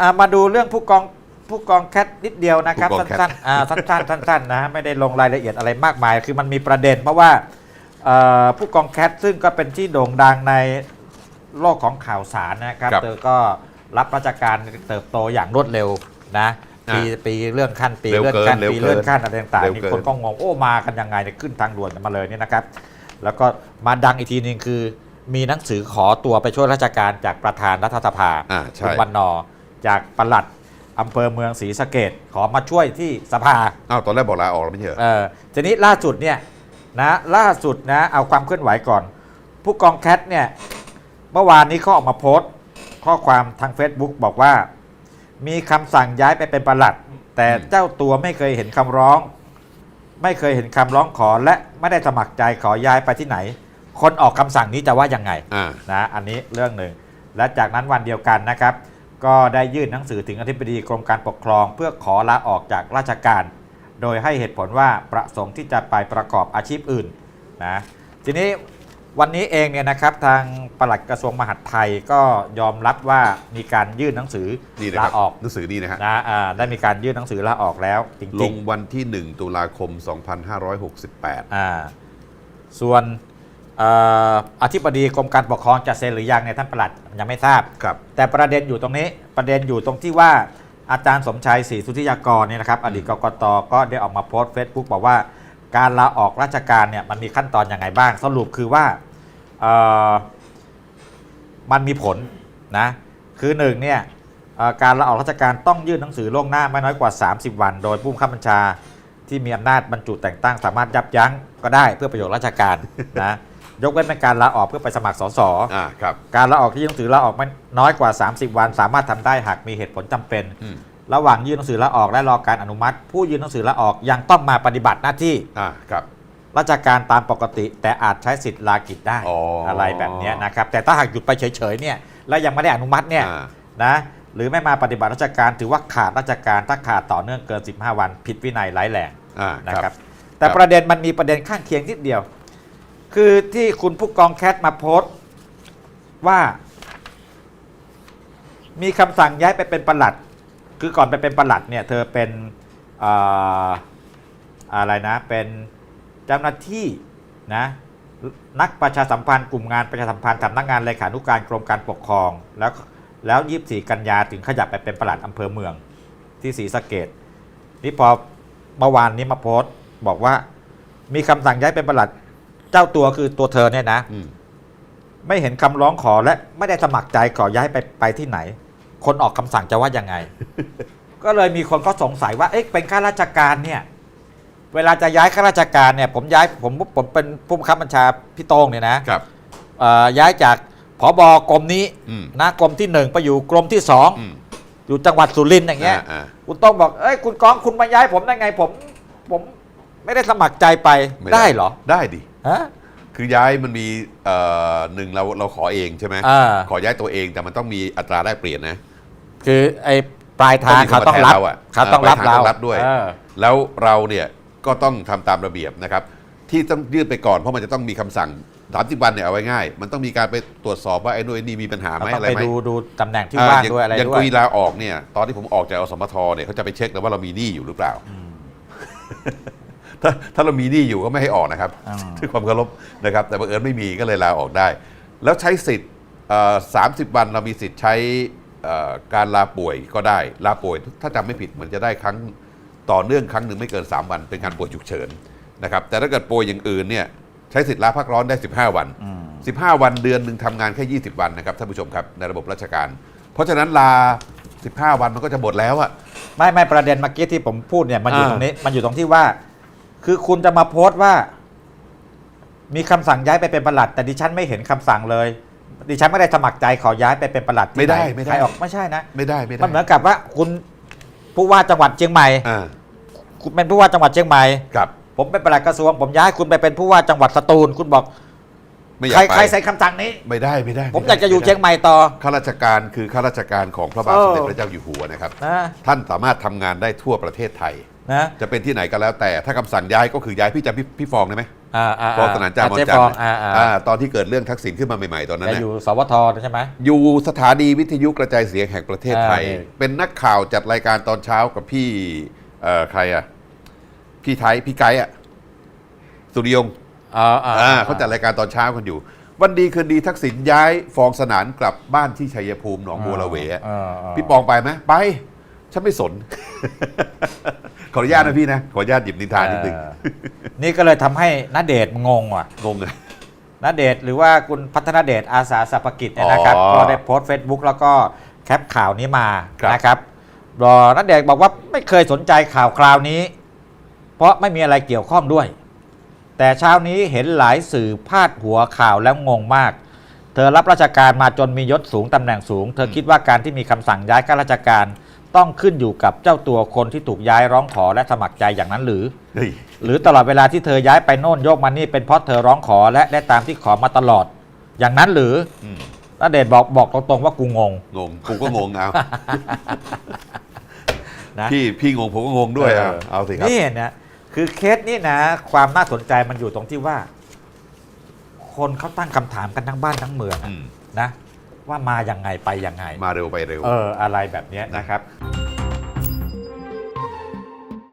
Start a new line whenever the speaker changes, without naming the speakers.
อ่ามาดูเรื่องผู้กองผู้กองแคทนิดเดียวนะครับ
ผู้กองแคท
สั้นๆอ่าสั้นๆสั้นๆนะฮะไม่ได้ลงรายละเอียดอะไรมากมาย คือมันมีประเด็น เพราะว่าเอ่อผู้กองแคทซึ่งก็เป็นที่โด่งดังในโลกของข่าวสารนะครับ
ครับ
เธอก็รับราชการเติบโตอย่างรวดเร็วนะปี
อ่า
ปีเลื่อนขั้นปี
เร็ว
เลื่อน
เกิน
ขั้น
เร็ว
ปี
เกิน
เลื่อนขั้นอะไรต่าง
เร็ว
ๆนี่
เกิน
คนก็งงโอ้มากันยังไงเนี่ยขึ้นทางด่วนกันมาเลยเนี่ยนะครับ แล้วก็มาดังอีกทีหนึงคือ มีหนังสือขอตัวไปช่วยราชการจากประธานรัฐสภา
อ่าใช่
คุณวันนอร์ จากปลัดอำเภอเมืองศรีสะเกดขอมาช่วยที่สภา
อ้าวตอนแรกบอกลาออกแล้วไม่ใช่เหรอ
เออทีนี้ล่าสุดเนี่ยนะล่าสุดนะเอาความเคลื่อนไหวก่อน ผู้กองแคทเนี่ยเมื่อวานนี้เขาออกมาโพสต์ ข้อความทาง Facebook บอกว่า มีคำสั่งย้ายไปเป็นปลัด แต่เจ้าตัวไม่เคยเห็นคำร้อง ไม่เคยเห็นคำร้องขอและไม่ได้สมัครใจขอย้ายไปที่ไหน คนออกคำสั่งนี้จะว่ายังไง
อ่า
นะอันนี้เรื่องหนึ่งและจากนั้นวันเดียวกันนะครับ ก็ได้ยื่นหนังสือถึงอธิบดีกรมการปกครอง เพื่อขอลาออกจากราชการ โดยให้เหตุผลว่าประสงค์ที่จะไปประกอบอาชีพอื่นนะทีนี้วันนี้เองเนี่ยนะครับทางปลัดกระทรวงมหาดไทยก็ยอมรับว่ามีการยื่นหนังสือ
นี่นะ
ลา
ครับ
ออก
หนังสือนี่นะฮะ
นะอ่าได้มีการยื่นหนังสือลาออกแล้วจ
ล
ริง
งวันที่ 1 ตุลาคม 2568
ๆอ่าส่วนเอ่ออธิบดีกรมการปกครองจะเซ็นหรือยังเนี่ยท่านปลัดยังไม่ทราบ
ครับ
แต่ประเด็นอยู่ตรงนี้ประเด็นอยู่ตรงที่ว่าอาจารย์สมชัยศรีสุทธิยากรเนี่ยนะครับ อดีตกกตก็ได้ออกมาโพสต์เฟซบุ๊กบอกว่า การลาออกราชการเนี่ยมันมีขั้นตอนยังไงบ้าง สรุปคือว่าเอ่อมันมีผลนะคือหนึ่งเนี่ยเอ่อการลาออกราชการต้องยื่นหนังสือล่วงหน้าไม่น้อยกว่า 30 วัน โดยผู้บังคับบัญชาที่มีอำนาจบรรจุแต่งตั้งสามารถยับยั้งก็ได้เพื่อประโยชน์ราชการนะ ยกเว้นเป็นการลาออกเพื่อไปสมัครสส
อ่าครับ
การลาออกที่ยื่นหนังสือลาออกไม่น้อยกว่า 30 วัน สามารถทำได้หากมีเหตุผลจำเป็น
อืม
ระหว่างยื่นหนังสือลาออกและรอการอนุมัติ ผู้ยื่นหนังสือลาออกยังต้องมาปฏิบัติหน้าที่
อ่าครับ
ราชการตามปกติ แต่อาจใช้สิทธิ์ลากิจได้
อ๋ออ
ไรแบบเนี้ยนะครับ แต่ถ้าหากหยุดไปเฉยๆเนี่ยแล้วยังไม่ได้อนุมัติเนี่ย
อ่า
นะหรือไม่มาปฏิบัติราชการถือว่าขาดราชการถ้าขาดต่อเนื่องเกิน 15 วัน ผิดวินัยร้ายแรง
อ่า
นะ
ค
ค
รั
รับ บ แต่ประเด็นมันมีประเด็นข้างเคียงนิดเดียว คือที่คุณผู้กองแคทมาโพสต์ว่า มีคำสั่งย้ายไปเป็นประหลัด คือก่อนไปเป็นประหลัดเนี่ยเธอเป็นออะไรนะ เป็นเจ้าหน้าที่นะนักประชาสัมพันธ์กลุ่มงานประชาสัมพันธ์สำนักงานเลขานุการกรมการปกครอง แล้วแล้ว24กันยาถึงขยับไปเป็นประหลัดอำเภอเมืองที่ศรีสะเกดนี่พอเมื่อวานนี้มาโพสต์บอกว่ามีคำสั่งย้ายเป็นประหลัด เจ้าตัวคือตัวเธอเนี่ยนะ
อืม
ไม่เห็นคำร้องขอและไม่ได้สมัครใจขอย้ายไปไปที่ไหน คนออกคำสั่งจะว่ายังไง ก็เลยมีคนก็สงสัยว่าเอ๊ะเป็นข้าราชการเนี่ย เวลาจะย้ายข้าราชการเนี่ย ผมย้ายผมผมเป็นผู้บังคับบัญชาพี่โต้งเนี่ยนะครับ เอ่อย้ายจากผบกรมนี้
อืม
นะกรมที่หนึ่งไปอยู่กรมที่สอง
อืม
อยู่จังหวัดสุรินทร์อย่างเงี้ย
อ่า
คุณโต้องบอกเอ้ยคุณก้องคุณมาย้ายผมได้ไงผม ผมไม่ได้สมัครใจไป
ไม่
ได้เหรอ
ได้ดิ
ฮะ
คือย้ายมันมีเอ่อหนึ่งเราเราขอเองใช่ไหม
อ่า
ขอย้ายตัวเองแต่มันต้องมีอัตราแลกเปลี่ยนนะ
คือไอ้ปลายทางเขาต้องรับ
ต้องมีคนมาแทนเราอะ
เขาต้องรับ
ปลายทาง
เรา
ต้องรับด้วย
เออ
แล้วเราเนี่ยก็ต้องทำตามระเบียบนะครับ ที่ต้องยื่นไปก่อนเพราะมันจะต้องมีคำสั่ง30วันเนี่ยเอาไว้ง่าย มันต้องมีการไปตรวจสอบว่าไอ้นู่นไอ้นี่มีปัญหาไหม
เราต้อง
อะไร
ไป
ไหม
ดูดูตำแหน่งที่ว่างด้วยอะไร
อย่าง
ด้ว
กุ
ย
ยลาออกเนี่ย ตอนที่ผมออกจากอสมทเนี่ยเขาจะไปเช็คเลยว่าเรามีหนี้อยู่หรือเปล่า ถ้าถ้าเรามีหนี้อยู่ก็ไม่ให้ออกนะครับ
อืม
ด้วยความเคารพนะครับ แต่บังเอิญไม่มีก็เลยลาออกได้ แล้วใช้สิทธิ์สามสิบวันเรามีสิทธิ์ใช้เอ่อการลาป่วยก็ได้ ลาป่วยถ้าจำไม่ผิดเหมือนจะได้ครั้งต่อเนื่องครั้งหนึ่งไม่เกิน 3 วันเป็นการป่วยฉุกเฉินนะครับ แต่ถ้าเกิดป่วยอย่างอื่นเนี่ยใช้สิทธิ์ลาพักร้อนได้ 15 วัน
อืม
15 วันเดือนหนึ่งทำงานแค่ 20 วันนะครับท่านผู้ชมครับในระบบราชการ เพราะฉะนั้นลา 15 วันมันก็จะหมดแล้วอะ
ไม่ไม่ประเด็นเมื่อกี้ที่ผมพูดเนี่ยมันอยู่
อ่า
ตรงนี้มันอยู่ตรงที่ว่า คือคุณจะมาโพสต์ว่า มีคำสั่งย้ายไปเป็นประหลัด แต่ดิฉันไม่เห็นคำสั่งเลย ดิฉันไม่ได้สมัครใจขอย้ายไปเป็นประหลัดที่
ไม่ได้
หน
ไม่ได้
ใครออกไม่ใช่นะ
ไม่ได้ไม่ได้
มันเหมือนกับว่าคุณผู้ว่าจังหวัดเชียงใหม่
อ่า
คุณเป็นผู้ว่าจังหวัดเชียงใหม่
กับ
ผมเป็นประหลัดกระทรวง ผมย้ายคุณไปเป็นผู้ว่าจังหวัดสตูล คุณบอก
ไม่อยา
ใคร
กไป
ใครใส่คำสั่งนี้
ไม่ได้ไม่ได้
ผม
ไได้
อยากจะอยู่
ไได้
เชียงใหม่ต่อ
ข้าราชการคือข้าราชการของพระบาท
เออ
สมเด็จพระเจ้าอยู่หัวนะครับ
นะ
ท่านสามารถทำงานได้ทั่วประเทศไทย
นะ
จะเป็นที่ไหนก็แล้วแต่ถ้าคำสั่งย้ายก็คือย้ายพี่จำพี่พี่ฟองได้ไหม
อ่าอ่า
ฟองสนานจามอน
เจ๊
จัน
ฟ
ท
อง
ร์
อ่าอ่า
อ่าตอนที่เกิดเรื่องทักษิณขึ้นมาใหม่ๆตอนนั้น
แก
น่ะ
อยู่สวทใช่ไหม
อยู่สถานีวิทยุกระจายเสียงแห่งประเทศไทย
อ่านี่
เป็นนักข่าวจัดรายการตอนเช้ากับพี่เอ่อใครอะ พี่ไทย พี่ไกด์อะ สุริยงษ์
อ่าอ่า
อ่าเขาจัดรายการตอนเช้ากันอยู่ วันดีคืนดีทักษิณย้ายฟองสนานกลับบ้านที่ชัยภูมิหนองบัวระเวอะ
อ่าา
พี่ปองไปไหมไป ฉันไม่สน ขออนุญาตนะพี่นะ ขออนุญาตหยิบนินทานนิดนึง
เออนี่ก็เลยทำให้ณเดชน์งงว่ะ
งงเลย
ณเดชน์หรือว่าคุณพัฒนเดชอาสาสรรพกิจเนี่ยนะครับ
อ๋อ
ก็ได้โพสต์ Facebook แล้วก็แคปข่าวนี้มา
ครับ
นะครับรอณเดชน์บอกว่าไม่เคยสนใจข่าวคราวนี้ เพราะไม่มีอะไรเกี่ยวข้องด้วย แต่เช้านี้เห็นหลายสื่อพาดหัวข่าวแล้วงงมาก เธอรับราชการมาจนมียศสูงตำแหน่งสูง เธอคิดว่าการที่มีคำสั่งย้ายข้าราชการ ต้องขึ้นอยู่กับเจ้าตัวคนที่ถูกย้ายร้องขอและสมัครใจอย่างนั้นหรือ
เฮ้ย
หรือตลอดเวลาที่เธอย้ายไปโน่นโยกมานี่เป็นเพราะเธอร้องขอและได้ตามที่ขอมาตลอด อย่างนั้นหรือ
อืม
ณเดชน์บอกบอกตรงๆว่ากูงง
งงกูก็งงเอา
นะ
พี่พี่งงผมก็งงด้วยเอาเอาสิครับ
นี่นะคือเคสนี้นะ ความน่าสนใจมันอยู่ตรงที่ว่า คนเขาตั้งคำถามกันทั้งบ้านทั้งเมือง
อืม
นะ ว่ามาอย่างไงไปยังไง
มาเร็วไปเร็ว
เอออะไรแบบเนี้ยนะครับ